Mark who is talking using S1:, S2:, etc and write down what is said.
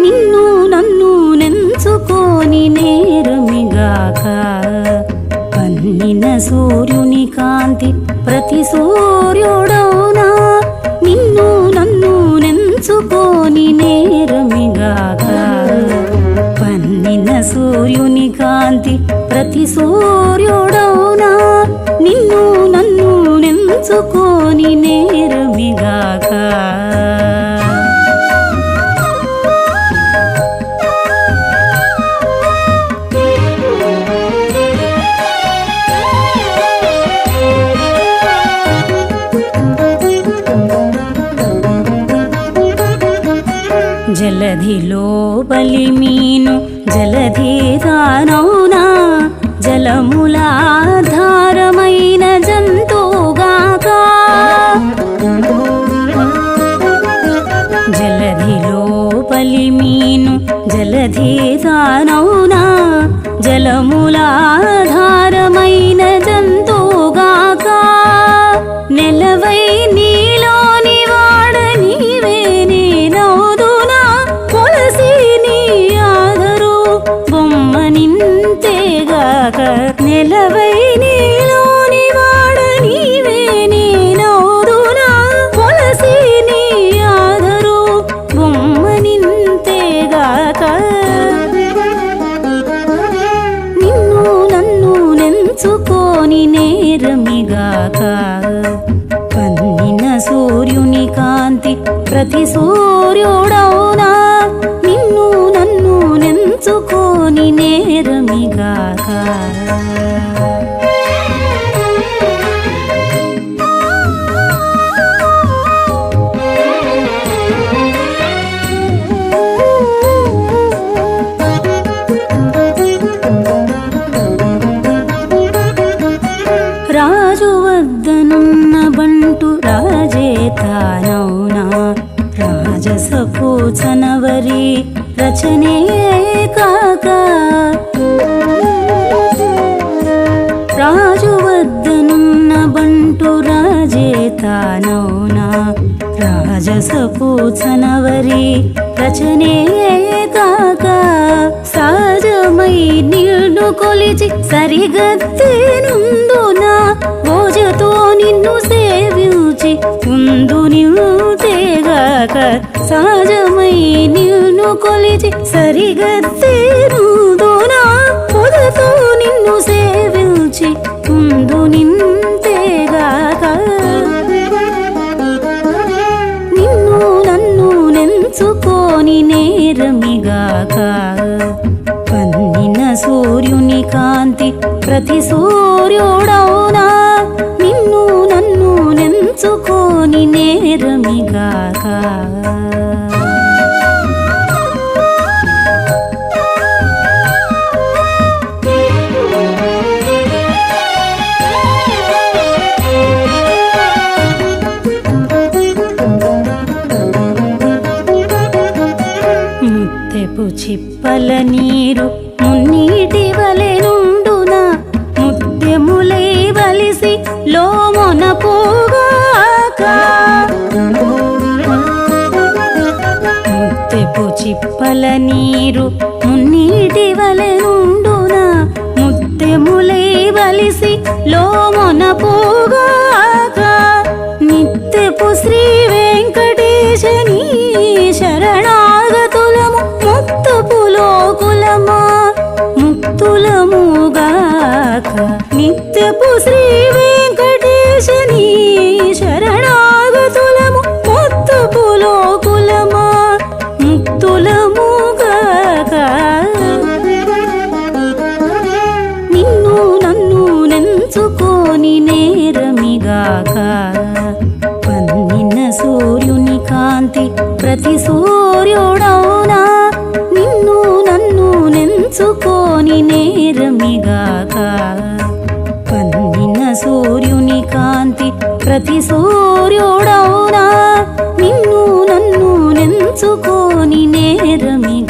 S1: నిన్ను నన్ను నెంచుకోని నేరమిగాక. పన్నిన సూర్యుని కాంతి ప్రతి సూర్యుడౌనా జలధిలో బలి మీను జలధిదానౌనా జలములాధారమైన జంతువుగాక. జలధిలో బలి మీను జలధిదానౌనా జలములాధార నింతేగాక నెలవై నీలోని వాడ నీవే నేనౌదునా కొలసి నీ ఆదరు బొమ్మ నింతేగాక నిన్ను నన్ను నెంచుకోని నేరమిగాక పన్నిన సూర్యుని కాంతి ప్రతి సూర్యుడౌనా నేరమిగాక రాజు వద్దనున్న బంటు రాజే తానౌనా రాజసపు చనవరి రచనే కాక రాజసపు చనవరి రచనే కాక సహజమై నిన్ను కొలిచి సరిగత్తెనుందునా భోజతో నిన్ను సేవించి ఉందు నిలుతేగాక సహజమై నిన్ను కొలిచి సరిగత్తెనుందునా నేరమిగాక. పన్నిన సూర్యుని కాంతి ప్రతి సూర్యుడవునా? నిన్ను నన్ను నెంచుకోని నేరమిగాక. చిప్పల నీరు మున్నీటి వలె నుండున ముత్యములై వలిసి లోమున పోగాక. ముత్తెపు చిప్పల నీరు మున్నీటి వలె నుండున ముత్యములై వలిసి లోమున పోగా ముక్తులముగాక నిన్ను నన్ను నెంచుకోని నేరమిగాక. పన్నిన సూర్యుని కాంతి ప్రతి సూర్యుడౌనా నిన్ను నన్ను నెంచుకొని నేరమిగాక. పన్నిన సూర్యుని కాంతి ప్రతి సూర్యుడు నిన్ను నన్ను